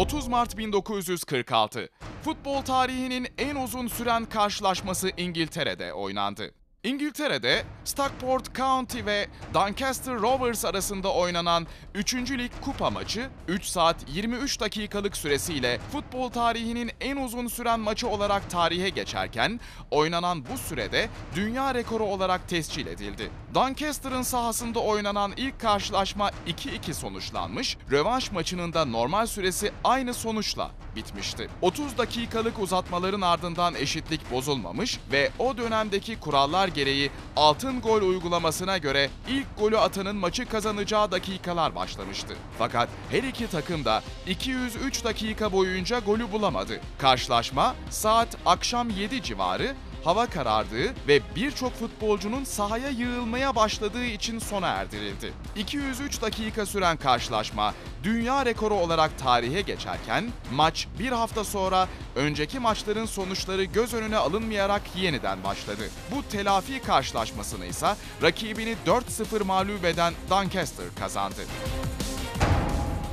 30 Mart 1946. Futbol tarihinin en uzun süren karşılaşması İngiltere'de oynandı. İngiltere'de Stockport County ve Doncaster Rovers arasında oynanan 3. Lig kupa maçı 3 saat 23 dakikalık süresiyle futbol tarihinin en uzun süren maçı olarak tarihe geçerken oynanan bu sürede dünya rekoru olarak tescil edildi. Doncaster'ın sahasında oynanan ilk karşılaşma 2-2 sonuçlanmış, rövanş maçının da normal süresi aynı sonuçla bitmişti. 30 dakikalık uzatmaların ardından eşitlik bozulmamış ve o dönemdeki kurallar gereği altın gol uygulamasına göre ilk golü atanın maçı kazanacağı dakikalar başlamıştı. Fakat her iki takım da 203 dakika boyunca golü bulamadı. Karşılaşma saat akşam 7 civarı hava karardığı ve birçok futbolcunun sahaya yığılmaya başladığı için sona erdirildi. 203 dakika süren karşılaşma dünya rekoru olarak tarihe geçerken maç bir hafta sonra önceki maçların sonuçları göz önüne alınmayarak yeniden başladı. Bu telafi karşılaşmasını ise rakibini 4-0 mağlup eden Doncaster kazandı.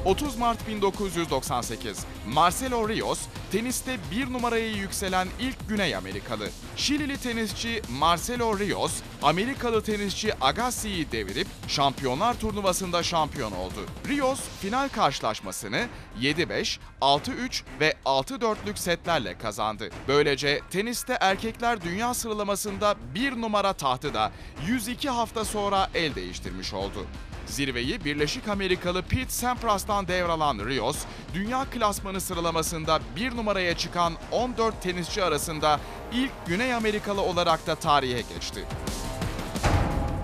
30 Mart 1998. Marcelo Rios, teniste bir numaraya yükselen ilk Güney Amerikalı. Şilili tenisçi Marcelo Rios, Amerikalı tenisçi Agassi'yi devirip Şampiyonlar Turnuvası'nda şampiyon oldu. Rios, final karşılaşmasını 7-5, 6-3 ve 6-4'lük setlerle kazandı. Böylece teniste erkekler dünya sıralamasında bir numara tahtı da 102 hafta sonra el değiştirmiş oldu. Zirveyi Birleşik Amerikalı Pete Sampras'tan devralan Rios, dünya klasmanı sıralamasında bir numaraya çıkan 14 tenisçi arasında ilk Güney Amerikalı olarak da tarihe geçti.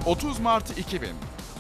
30 Mart 2000.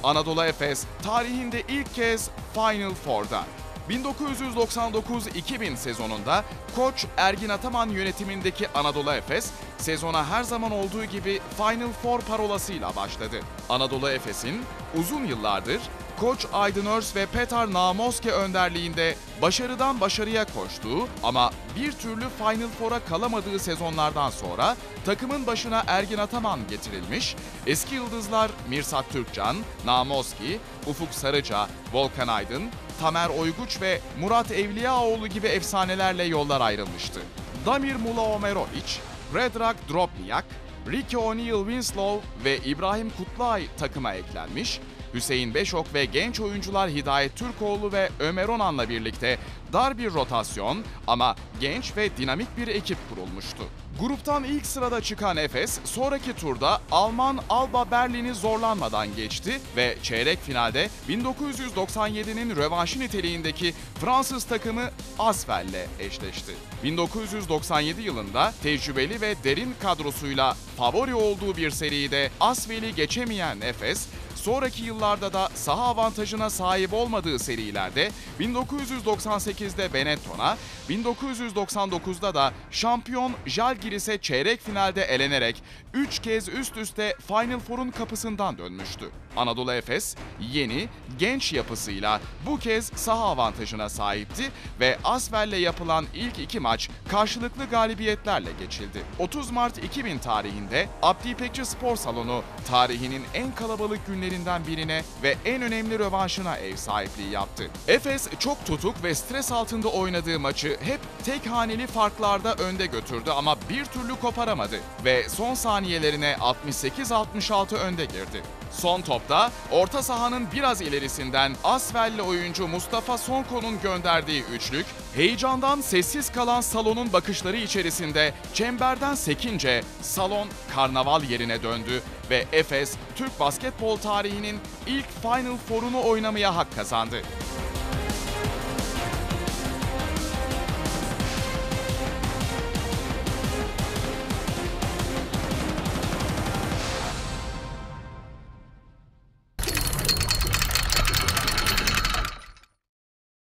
Anadolu Efes tarihinde ilk kez Final Four'da. 1999-2000 sezonunda koç Ergin Ataman yönetimindeki Anadolu Efes sezona her zaman olduğu gibi Final Four parolasıyla başladı. Anadolu Efes'in uzun yıllardır Koç Aydın Örs ve Petar Namoske önderliğinde başarıdan başarıya koştuğu ama bir türlü Final Four'a kalamadığı sezonlardan sonra takımın başına Ergin Ataman getirilmiş, eski yıldızlar Mirsat Türkcan, Namoski, Ufuk Sarıca, Volkan Aydın, Tamer Oyguç ve Murat Evliyaoğlu gibi efsanelerle yollar ayrılmıştı. Damir Mulaomerovic, Predrag Drobnjak, Ricky O'Neal Winslow ve İbrahim Kutluay takıma eklenmiş, Hüseyin Beşok ve genç oyuncular Hidayet Türkoğlu ve Ömer Onan'la birlikte dar bir rotasyon ama genç ve dinamik bir ekip kurulmuştu. Gruptan ilk sırada çıkan Efes, sonraki turda Alman Alba Berlin'i zorlanmadan geçti ve çeyrek finalde 1997'nin rövanşı niteliğindeki Fransız takımı Asfel'le eşleşti. 1997 yılında tecrübeli ve derin kadrosuyla favori olduğu bir seride Asfel'i geçemeyen Efes, sonraki yıllarda da saha avantajına sahip olmadığı serilerde 1998'de Benetton'a, 1999'da da şampiyon Jalgiris'e çeyrek finalde elenerek 3 kez üst üste Final Four'un kapısından dönmüştü. Anadolu Efes yeni, genç yapısıyla bu kez saha avantajına sahipti ve Asfel'le yapılan ilk iki maç karşılıklı galibiyetlerle geçildi. 30 Mart 2000 tarihinde Abdi İpekçi Spor Salonu tarihinin en kalabalık günlerinden birine ve en önemli rövanşına ev sahipliği yaptı. Efes çok tutuk ve stres altında oynadığı maçı hep tek haneli farklarda önde götürdü ama bir türlü koparamadı ve son saniyelerine 68-66 önde girdi. Son topta orta sahanın biraz ilerisinden Asfel'li oyuncu Mustafa Sonko'nun gönderdiği üçlük, heyecandan sessiz kalan salonun bakışları içerisinde çemberden sekince salon karnaval yerine döndü ve Efes Türk basketbol tarihinin ilk Final Four'unu oynamaya hak kazandı.